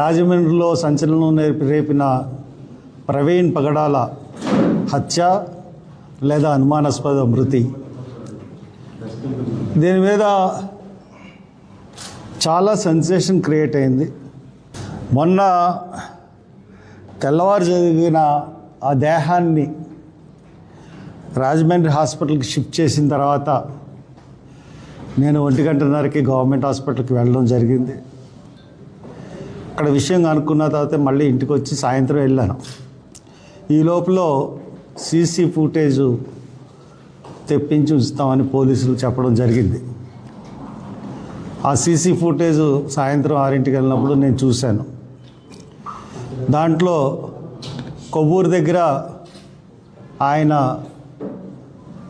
రాజమండ్రిలో సంచలనం నేర్పి రేపిన ప్రవీణ్ పగడాల హత్య లేదా అనుమానాస్పద మృతి. దీని మీద చాలా సెన్సేషన్ క్రియేట్ అయింది. మొన్న తెల్లవారు జరిగిన ఆ దేహాన్ని రాజమండ్రి హాస్పిటల్కి షిఫ్ట్ చేసిన తర్వాత నేను ఒంటి గంటన్నరకి గవర్నమెంట్ హాస్పిటల్కి వెళ్ళడం జరిగింది. అక్కడ విషయం కనుక్కున్న తర్వాత మళ్ళీ ఇంటికి వచ్చి సాయంత్రం వెళ్ళాను. ఈ లోపల సీసీ ఫుటేజ్ తెప్పించి ఉంచుతామని పోలీసులు చెప్పడం జరిగింది. ఆ సీసీ ఫుటేజ్ సాయంత్రం ఆరింటికి వెళ్ళినప్పుడు నేను చూశాను. దాంట్లో కొవ్వూరు దగ్గర ఆయన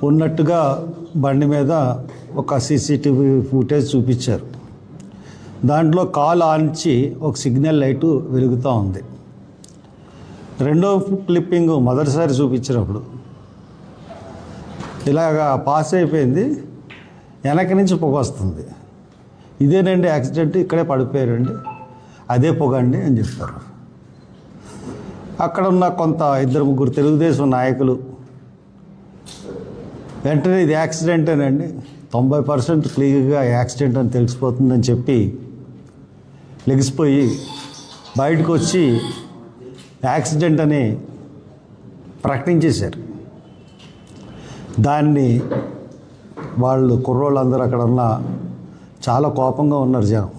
ఉన్నట్టుగా బండి మీద ఒక సీసీటీవీ ఫుటేజ్ చూపించారు. దాంట్లో కాల్ ఆన్చి ఒక సిగ్నల్ లైటు వెలుగుతూ ఉంది. రెండో క్లిప్పింగ్ మొదటిసారి చూపించినప్పుడు ఇలాగా పాస్ అయిపోయింది. వెనక నుంచి పొగ వస్తుంది. ఇదేనండి యాక్సిడెంట్ ఇక్కడే పడిపోయారండి. అదే పొగ అండి అని చెప్తారు. అక్కడ ఉన్న కొంత ఇద్దరు ముగ్గురు తెలుగుదేశం నాయకులు వెంటనే ఇది యాక్సిడెంటేనండి. తొంభై పర్సెంట్ క్లియర్గా యాక్సిడెంట్ అని తెలిసిపోతుందని చెప్పి లెగిసిపోయి బయటకు వచ్చి యాక్సిడెంట్ అని ప్రకటించేశారు. దాన్ని వాళ్ళు కుర్రోళ్ళందరూ అక్కడ ఉన్న చాలా కోపంగా ఉన్నారు జనం.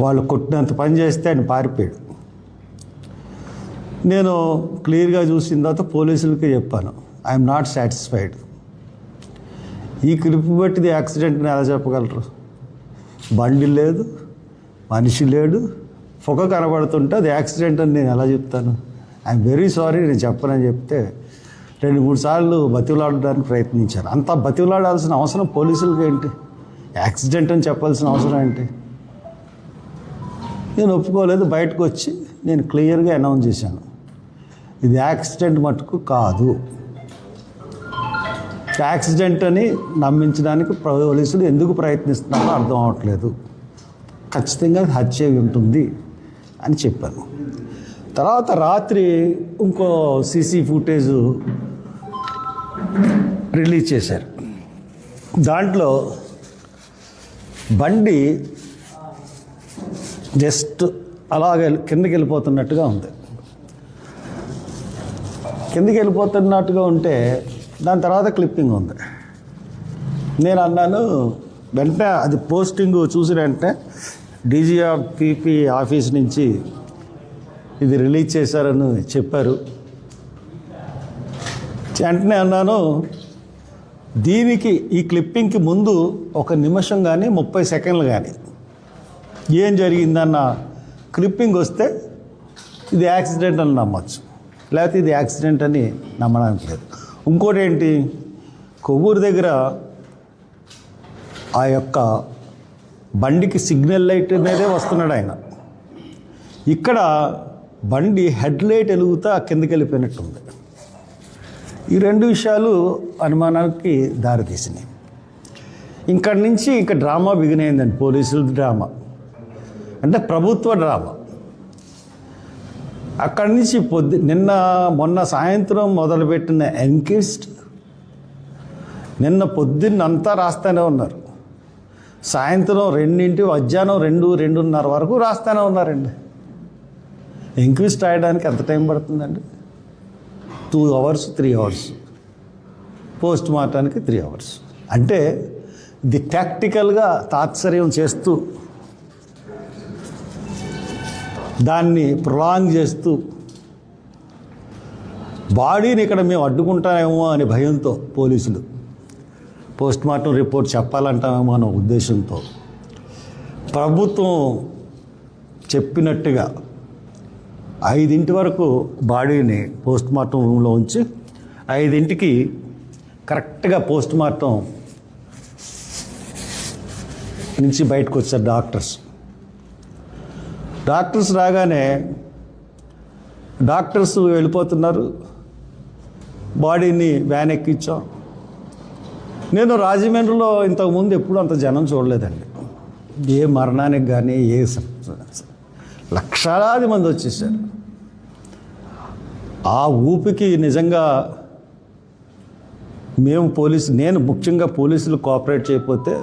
వాళ్ళు కొట్టినంత పని చేస్తే ఆయన పారిపోయాడు. నేను క్లియర్గా చూసిన తర్వాత పోలీసులకి చెప్పాను ఐఎమ్ నాట్ సాటిస్ఫైడ్. ఈ క్లిప్ బట్టిది యాక్సిడెంట్ని ఎలా చెప్పగలరు? బండి లేదు మనిషి లేడు. పొగ కనబడుతుంటే అది యాక్సిడెంట్ అని నేను ఎలా చెప్తాను? ఐఎమ్ వెరీ సారీ నేను చెప్పనని చెప్తే రెండు మూడు సార్లు బతిలాడడానికి ప్రయత్నించాను. అంత బతిలాడాల్సిన అవసరం పోలీసులకి ఏంటి? యాక్సిడెంట్ అని చెప్పాల్సిన అవసరం ఏంటి? నేను ఒప్పుకోలేదు బయటకు వచ్చి నేను క్లియర్గా అనౌన్స్ చేశాను. ఇది యాక్సిడెంట్ మటుకు కాదు. యాక్సిడెంట్ అని నమ్మించడానికి పోలీసులు ఎందుకు ప్రయత్నిస్తున్నారో అర్థం అవట్లేదు. ఖచ్చితంగా హత్య ఉంటుంది అని చెప్పాను. తర్వాత రాత్రి ఇంకో సీసీ ఫుటేజ్ రిలీజ్ చేశారు. దాంట్లో బండి జస్ట్ అలాగే కిందకి వెళ్ళిపోతున్నట్టుగా ఉంది. కిందకి వెళ్ళిపోతున్నట్టుగా ఉంటే దాని తర్వాత క్లిప్పింగ్ ఉంది. నేను అన్నాను వెంటనే అది పోస్టింగ్ చూసిన వెంటనే డీజీఆర్ పీపీ ఆఫీస్ నుంచి ఇది రిలీజ్ చేశారని చెప్పారు. వెంటనే అన్నాను దీనికి ఈ క్లిప్పింగ్కి ముందు ఒక నిమిషం కానీ ముప్పై సెకండ్లు కానీ ఏం జరిగిందన్న క్లిప్పింగ్ వస్తే ఇది యాక్సిడెంట్ అని నమ్మచ్చు. లేకపోతే ఇది యాక్సిడెంట్ అని నమ్మడానికి లేదు. ఇంకోటి ఏంటి కొవ్వూరు దగ్గర ఆ యొక్క బండికి సిగ్నల్ లైట్ మీదే వస్తున్నాడు ఆయన. ఇక్కడ బండి హెడ్ లైట్ వెలుగుతా కిందకి వెళ్ళిపోయినట్టుంది. ఈ రెండు విషయాలు అనుమానానికి దారితీసినాయి. ఇక్కడి నుంచి ఇంకా డ్రామా బిగిన్ అయిందండి పోలీసుల డ్రామా. అంటే ప్రభుత్వ డ్రామా. అక్కడి నుంచి పొద్దు నిన్న మొన్న సాయంత్రం మొదలుపెట్టిన ఎంక్విస్ట్ నిన్న పొద్దున్నంతా రాస్తూనే ఉన్నారు. సాయంత్రం రెండింటి మధ్యాహ్నం రెండు రెండున్నర వరకు రాస్తూనే ఉన్నారండి. ఎంక్విస్ట్ రాయడానికి ఎంత టైం పడుతుందండి? Two hours three hours. Post మార్టానికి three hours. అంటే ఇది టాక్టికల్గా తాత్సర్యం చేస్తూ దాన్ని ప్రొలాంగ్ చేస్తూ బాడీని ఇక్కడ మేము అడ్డుకుంటామేమో అనే భయంతో పోలీసులు పోస్ట్ మార్టం రిపోర్ట్ చెప్పాలంటామేమో అనే ఉద్దేశంతో ప్రభుత్వం చెప్పినట్టుగా ఐదింటి వరకు బాడీని పోస్ట్ మార్టం రూమ్లో ఉంచి ఐదింటికి కరెక్ట్గా పోస్ట్ మార్టం నుంచి బయటకు వచ్చారు డాక్టర్స్. డాక్టర్స్ రాగానే డాక్టర్స్ వెళ్ళిపోతున్నారు. బాడీని వ్యాన్ ఎక్కించాం. నేను రాజమండ్రిలో ఇంతకుముందు ఎప్పుడు అంత జనం చూడలేదండి. ఏ మరణానికి కానీ ఏ లక్షలాది మంది వచ్చేసారు. ఆ ఊపికి నిజంగా మేము పోలీసు నేను ముఖ్యంగా పోలీసులు కోఆపరేట్ చేయకపోతే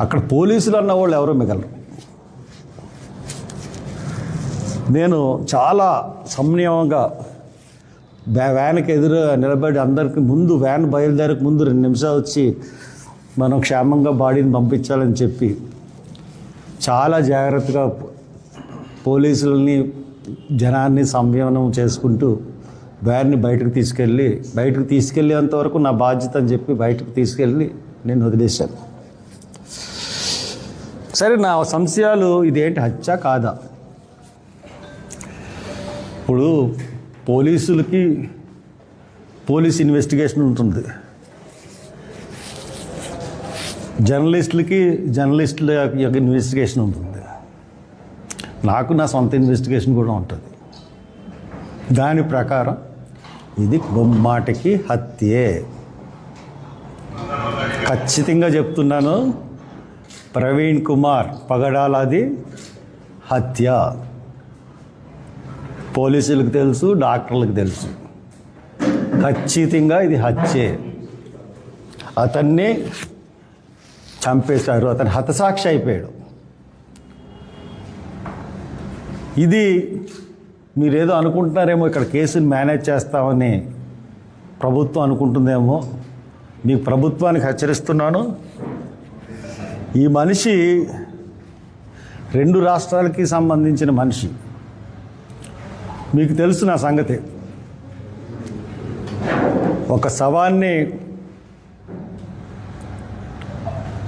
అక్కడ పోలీసులు అన్న వాళ్ళు ఎవరో మిగలరు. నేను చాలా సంయమంగా వ్యాన్కి ఎదురు నిలబడి అందరికి ముందు వ్యాన్ బయలుదేరక ముందు రెండు నిమిషాలు వచ్చి మనం క్షేమంగా బాడీని పంపించాలని చెప్పి చాలా జాగ్రత్తగా పోలీసులని జనాన్ని సంయమనం చేసుకుంటూ వ్యాన్ని బయటకు తీసుకెళ్ళి బయటకు తీసుకెళ్ళేంత వరకు నా బాధ్యత అని చెప్పి బయటకు తీసుకెళ్ళి నేను వదిలేశాను. సరే నా సంశయాలు ఇదేంటి? హత్య కాదా? ఇప్పుడు పోలీసులకి పోలీస్ ఇన్వెస్టిగేషన్ ఉంటుంది. జర్నలిస్టులకి జర్నలిస్టుల యొక్క ఇన్వెస్టిగేషన్ ఉంటుంది. నాకు నా సొంత ఇన్వెస్టిగేషన్ కూడా ఉంటుంది. దాని ప్రకారం ఇది బొమ్మాటికి హత్యే. ఖచ్చితంగా చెప్తున్నాను. ప్రవీణ్ కుమార్ పగడాలది హత్య. పోలీసులకు తెలుసు డాక్టర్లకు తెలుసు. ఖచ్చితంగా ఇది హత్యే. అతన్ని చంపేశారు అతను హతసాక్షి అయిపోయాడు. ఇది మీరేదో అనుకుంటున్నారేమో ఇక్కడ కేసుని మేనేజ్ చేస్తామని ప్రభుత్వం అనుకుంటుందేమో. మీకు ప్రభుత్వానికి హెచ్చరిస్తున్నాను. ఈ మనిషి రెండు రాష్ట్రాలకి సంబంధించిన మనిషి. మీకు తెలుసు నా సంగతి. ఒక శవాన్ని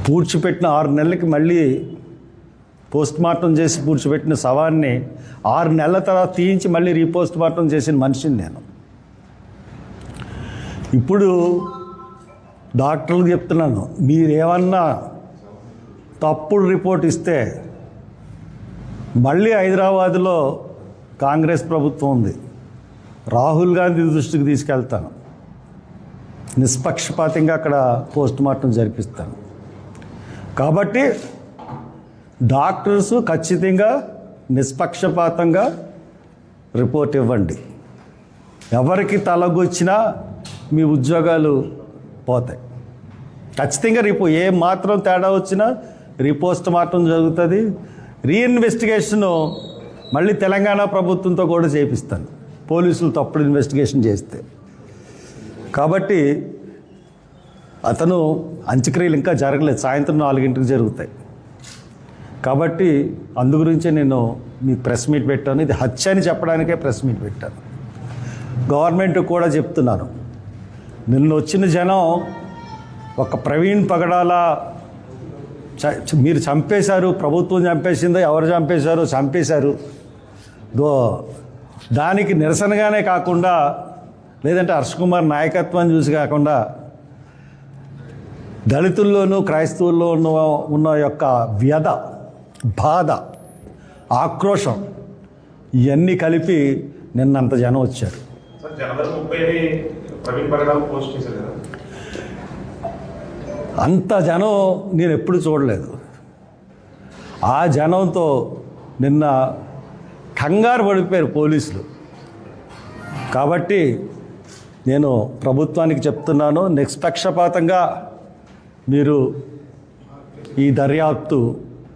పూడ్చిపెట్టిన ఆరు నెలలకి మళ్ళీ పోస్ట్ మార్టం చేసి పూడ్చిపెట్టిన శవాన్ని ఆరు నెలల తర్వాత తీయించి మళ్ళీ రీపోస్ట్ మార్టం చేసిన మనిషిని నేను. ఇప్పుడు డాక్టర్లకు చెప్తున్నాను మీరేమన్నా తప్పుడు రిపోర్ట్ ఇస్తే మళ్ళీ హైదరాబాద్లో కాంగ్రెస్ ప్రభుత్వం ఉంది. రాహుల్ గాంధీ దృష్టికి తీసుకెళ్తాను. నిష్పక్షపాతంగా అక్కడ పోస్ట్ మార్టం జరిపిస్తాను. కాబట్టి డాక్టర్స్ ఖచ్చితంగా నిష్పక్షపాతంగా రిపోర్ట్ ఇవ్వండి. ఎవరికి తలగొచ్చినా మీ ఉద్యోగాలు పోతాయి. ఖచ్చితంగా రిపో ఏ మాత్రం తేడా వచ్చినా రీపోస్ట్ మార్టం జరుగుతుంది. రీఇన్వెస్టిగేషన్ మళ్ళీ తెలంగాణ ప్రభుత్వంతో కూడా చేపిస్తాను. పోలీసులు తప్పుడు ఇన్వెస్టిగేషన్ చేస్తే. కాబట్టి అతను అంత్యక్రియలు ఇంకా జరగలేదు. సాయంత్రం నాలుగింటికి జరుగుతాయి. కాబట్టి అందు గురించే నేను మీ ప్రెస్ మీట్ పెట్టాను. ఇది హత్య అని చెప్పడానికే ప్రెస్ మీట్ పెట్టాను. గవర్నమెంట్ కూడా చెప్తున్నాను. నిన్న వచ్చిన జనం ఒక ప్రవీణ్ పగడాల చ- మీరు చంపేశారు ప్రభుత్వం చంపేసిందో ఎవరు చంపేశారో చంపేశారు. దో దానికి నిరసనగానే కాకుండా లేదంటే హర్ష్ కుమార్ నాయకత్వాన్ని చూసి కాకుండా దళితుల్లోనూ క్రైస్తవుల్లోనూ ఉన్న యొక్క వ్యధ బాధ ఆక్రోశం ఇవన్నీ కలిపి నిన్నంత జనం వచ్చారు. అంత జనం నేను ఎప్పుడు చూడలేదు. ఆ జనంతో నిన్న కంగారు పడిపోయారు పోలీసులు. కాబట్టి నేను ప్రభుత్వానికి చెప్తున్నాను నిష్పక్షపాతంగా మీరు ఈ దర్యాప్తు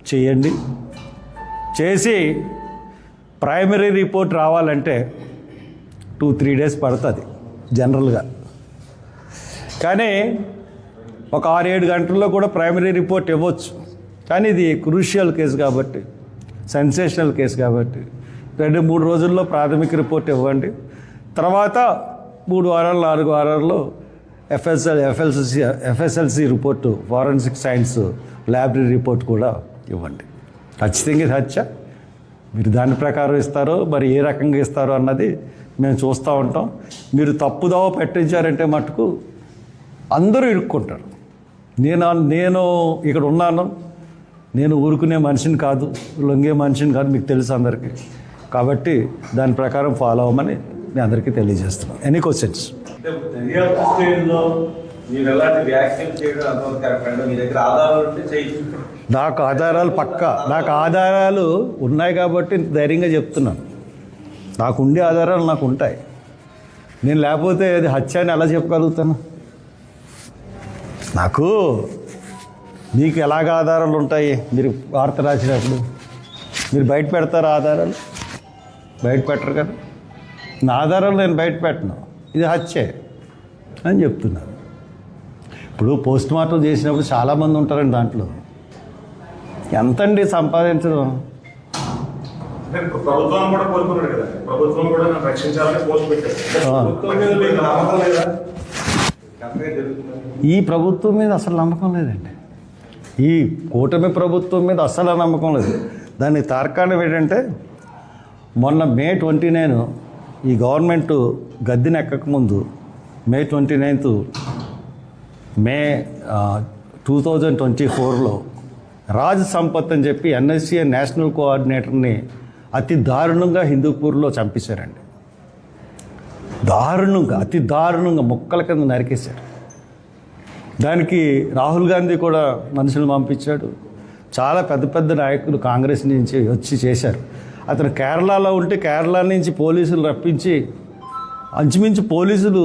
చేయండి. చేసి ప్రైమరీ రిపోర్ట్ రావాలంటే టూ త్రీ డేస్ పడుతుంది జనరల్గా. కానీ ఒక ఆరు ఏడు గంటల్లో కూడా ప్రైమరీ రిపోర్ట్ ఇవ్వచ్చు. కానీ ఇది క్రూషియల్ కేసు కాబట్టి సెన్సేషనల్ కేసు కాబట్టి. రెండు మూడు రోజుల్లో ప్రాథమిక రిపోర్ట్ ఇవ్వండి. తర్వాత మూడు వారాలు నాలుగు వారాల్లో FSL FLC FSLC report forensic science laboratory report కూడా ఇవ్వండి. ఖచ్చితంగా సత్య హత్య. మీరు దాని ప్రకారం ఇస్తారో మరి ఏ రకంగా ఇస్తారో అన్నది మేము చూస్తూ ఉంటాం. మీరు తప్పుదావ పెట్టించారంటే మటుకు అందరూ ఇరుక్కుంటారు. నేను నేను ఇక్కడ ఉన్నాను. నేను ఊరుకునే మనిషిని కాదు లొంగే మనిషిని కాదు మీకు తెలుసు అందరికీ. కాబట్టి దాని ప్రకారం ఫాలో అవ్వమని నేను అందరికీ తెలియజేస్తున్నాను. ఎనీ క్వశ్చన్స్ నాకు ఆధారాలు పక్క. నాకు ఆధారాలు ఉన్నాయి కాబట్టి ధైర్యంగా చెప్తున్నాను. నాకు ఉండే ఆధారాలు నాకు ఉంటాయి. నేను లేకపోతే అది హత్య అని ఎలా చెప్పగలుగుతాను? నాకు మీకు ఎలాగ ఆధారాలు ఉంటాయి? మీరు వార్త రాసినప్పుడు మీరు బయట పెడతారు ఆధారాలు? బయట పెట్టరు కదా. నా ఆధారాలు నేను బయట పెట్టను. ఇది హత్యే అని చెప్తున్నాను ఇప్పుడు పోస్ట్ మార్టం చేసినప్పుడు చాలామంది ఉంటారండి దాంట్లో. ఎంతండి సంపాదించడం? అంటే ప్రభుత్వం కూడా కోరుకున్నాడు కదా. ప్రభుత్వం కూడా నన్ను రక్షించాలని పోస్ట్ పెట్టారు. ఆ. ప్రభుత్వం మీద మీకు నమ్మకం లేదా? కరెక్ట్గా జరుగుతుంది. ఈ ప్రభుత్వం మీద అసలు నమ్మకం లేదండి. ఈ కూటమి ప్రభుత్వం మీద అసలు నమ్మకం లేదు. దానికి తార్కాణం ఏంటంటే మొన్న మే ట్వంటీ నైన్ ఈ గవర్నమెంట్ గద్దెని ఎక్కకముందు May twenty ninth May two thousand twenty ఫోర్లో రాజ్ సంపత్ అని చెప్పి ఎన్ఎస్సీఏ నేషనల్ కోఆర్డినేటర్ని అతి దారుణంగా హిందూపూర్లో చంపేశారండి. దారుణంగా అతి దారుణంగా మొక్కల కింద నరికేశారు. దానికి రాహుల్ గాంధీ కూడా మనుషులు పంపించాడు. చాలా పెద్ద పెద్ద నాయకులు కాంగ్రెస్ నుంచి వచ్చి చేశారు. అతను కేరళలో ఉంటే కేరళ నుంచి పోలీసులు రప్పించి అంచుమించు పోలీసులు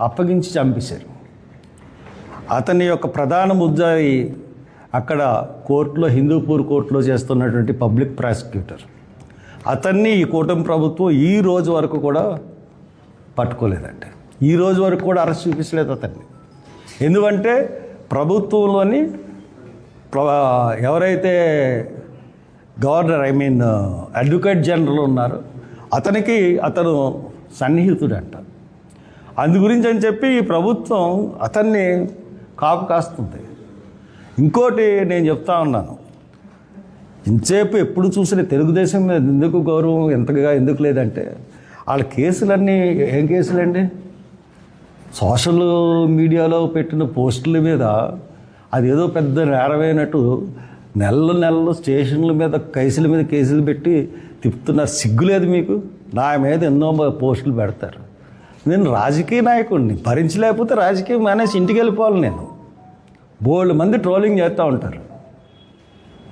అప్పగించి చంపేశారు. అతని యొక్క ప్రధాన ముద్దాయి అక్కడ కోర్టులో హిందూపూర్ కోర్టులో చేస్తున్నటువంటి పబ్లిక్ ప్రాసిక్యూటర్. అతన్ని ఈ కూటమి ప్రభుత్వం ఈ రోజు వరకు కూడా పట్టుకోలేదండి ఈ రోజు వరకు కూడా అరెస్ట్ చూపించలేదు అతన్ని. ఎందుకంటే ప్రభుత్వంలోని ఎవరైతే governor I mean advocate general ఉన్నారు. అతనికి అతను సన్నిహితుడంట. అందు గురించి అని చెప్పి ప్రభుత్వం అతన్ని కాపు కాస్తుంది. ఇంకోటి నేను చెప్తా ఉన్నాను. ఇంతసేపు ఎప్పుడు చూసిన తెలుగుదేశం మీద ఎందుకు గౌరవం ఎంతగా ఎందుకు లేదంటే వాళ్ళ కేసులన్నీ ఏం కేసులండి? సోషల్ మీడియాలో పెట్టిన పోస్టుల మీద అదేదో పెద్ద నేరమైనట్టు నెలలు నెలలు స్టేషన్ల మీద కేసుల మీద కేసులు పెట్టి తిప్పుతున్నారు సిగ్గులేదు మీకు? నా మీద ఎన్నో పోస్టులు పెడతారు. నేను రాజకీయ నాయకుడిని భరించలేకపోతే రాజకీయం మానేసి ఇంటికి వెళ్ళిపోవాలి నేను. బోల్డ్ మంది ట్రోలింగ్ చేస్తూ ఉంటారు.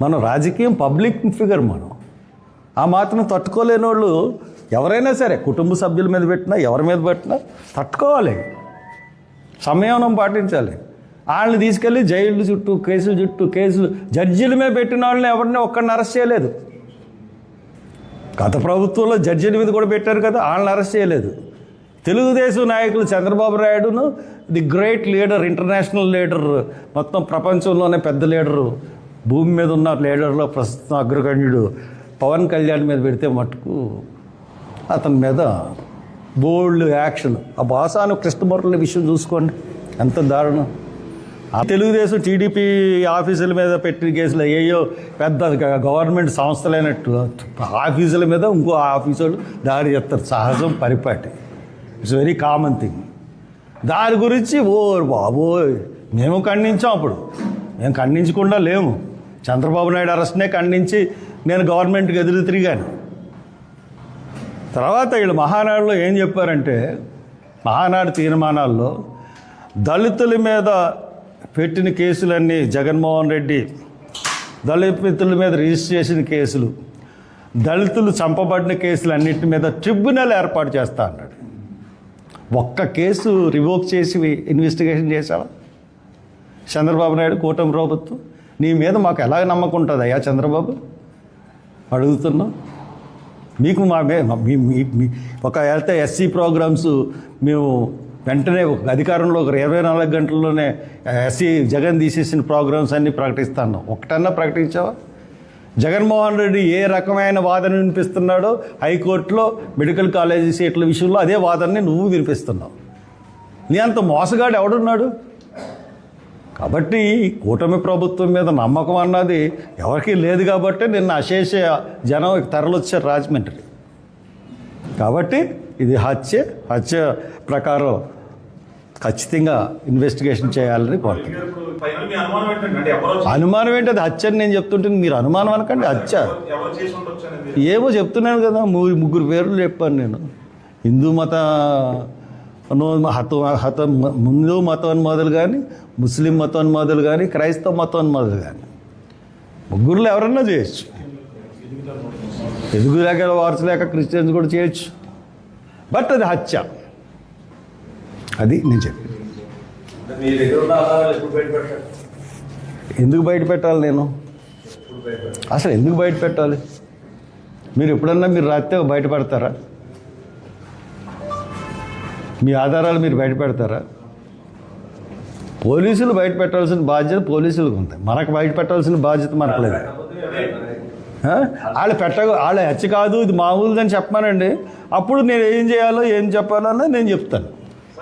మనం రాజకీయం పబ్లిక్ ఫిగర్ మనం. ఆ మాత్రం తట్టుకోలేని వాళ్ళు ఎవరైనా సరే కుటుంబ సభ్యుల మీద పెట్టినా ఎవరి మీద పెట్టినా తట్టుకోవాలి. సంయమనం పాటించాలి. వాళ్ళని తీసుకెళ్ళి జైళ్ళు చుట్టూ కేసులు చుట్టూ కేసులు జడ్జీల మీద పెట్టిన వాళ్ళని ఎవరిని ఒక్కడిని అరెస్ట్ చేయలేదు. గత ప్రభుత్వంలో జడ్జీల మీద కూడా పెట్టారు కదా వాళ్ళని అరెస్ట్ చేయలేదు. తెలుగుదేశం నాయకులు Chandrababu నాయుడును the great leader international leader మొత్తం ప్రపంచంలోనే పెద్ద లీడరు భూమి మీద ఉన్న లీడర్లో ప్రస్తుతం అగ్రగణ్యుడు పవన్ కళ్యాణ్ మీద పెడితే మటుకు అతని మీద బోల్డ్ యాక్షన్ ఆ బాసాను కృష్ణమురళి విషయం చూసుకోండి ఎంత దారుణం. తెలుగుదేశం టీడీపీ ఆఫీసుల మీద పెట్టిన కేసులు అయ్యో పెద్ద గవర్నమెంట్ సంస్థలైనట్టు ఆఫీసుల మీద ఇంకో ఆఫీసులు దాడి చేస్తారు. సహజం పరిపాటి. ఇట్స్ వెరీ కామన్ థింగ్ దాని గురించి ఓ బాబోయ్ మేము ఖండించాం అప్పుడు. మేము ఖండించకుండా లేము. చంద్రబాబు నాయుడు అరెస్ట్నే ఖండించి నేను గవర్నమెంట్కి ఎదురు తిరిగాను. తర్వాత వీళ్ళు మహానాడులో ఏం చెప్పారంటే మహానాడు తీర్మానాల్లో దళితుల మీద పెట్టిన కేసులన్నీ జగన్మోహన్ రెడ్డి దళితుల మీద రిజిస్టర్ చేసిన కేసులు దళితులు చంపబడిన కేసులు మీద ట్రిబ్యునల్ ఏర్పాటు చేస్తా అన్నాడు. ఒక్క కేసు రివోక్ చేసి ఇన్వెస్టిగేషన్ చేశావా? చంద్రబాబు నాయుడు కూటమి ప్రభుత్వం? నీ మీద మాకు ఎలా నమ్మకం ఉంటుంది అయ్యా చంద్రబాబు? అడుగుతున్నాం మీకు మా మే మీ మీ- మీ ఒక వెళ్తే ఎస్సీ ప్రోగ్రామ్స్ మేము వెంటనే ఒక అధికారంలో ఒక ఇరవై నాలుగు గంటల్లోనే ఎస్సీ జగన్ తీసేసిన ప్రోగ్రామ్స్ అన్నీ ప్రకటిస్తాను ఒకటన్నా ప్రకటించావా? జగన్మోహన్ రెడ్డి ఏ రకమైన వాదన వినిపిస్తున్నాడో హైకోర్టులో మెడికల్ కాలేజీ సీట్ల విషయంలో అదే వాదనని నువ్వు వినిపిస్తున్నావు. నీ అంత మోసగాడు ఎవడున్నాడు? కాబట్టి కూటమి ప్రభుత్వం మీద నమ్మకం అన్నది ఎవరికీ లేదు కాబట్టి నిన్న అశేష జనం తరలొచ్చారు రాజమండ్రి. కాబట్టి ఇది హత్య హత్య ప్రకారం ఖచ్చితంగా ఇన్వెస్టిగేషన్ చేయాలని కోరుతున్నాను అనుమానం ఏంటి? అది హత్య అని నేను చెప్తుంటే మీరు అనుమానం అనకండి హత్య. ఏమో చెప్తున్నాను కదా ముగ్గురు పేర్లు చెప్పాను నేను. హిందూ మత నువ్వు హత హత ముందు మతోన్మాదులు కానీ ముస్లిం మతోన్మాదులు కానీ క్రైస్తవ మతోన్మాదులు కానీ ముగ్గురులో ఎవరన్నా చేయొచ్చు. లేకపోసె లేక క్రిస్టియన్స్ కూడా చేయొచ్చు. బట్ అది హత్య. అది నేను చెప్పి. మీ దగ్గర ఉన్న ఆధారాలు ఎప్పుడు బయటపెట్టారు ఎందుకు బయట పెట్టాలి నేను? అసలు ఎందుకు బయట పెట్టాలి? మీరు ఎప్పుడన్నా మీరు రాస్తే బయట పెడతారా? మీ ఆధారాలు మీరు బయట పెడతారా? పోలీసులు బయట పెట్టాల్సిన బాధ్యత పోలీసులకు ఉంది. మనకు బయట పెట్టాల్సిన బాధ్యత మనకు లేదు? వాళ్ళు పెట్ట వాళ్ళు హెచ్చ కాదు ఇది మామూలుదని చెప్పమానండి. అప్పుడు నేను ఏం చేయాలో ఏం చెప్పాలో నేను చెప్తాను.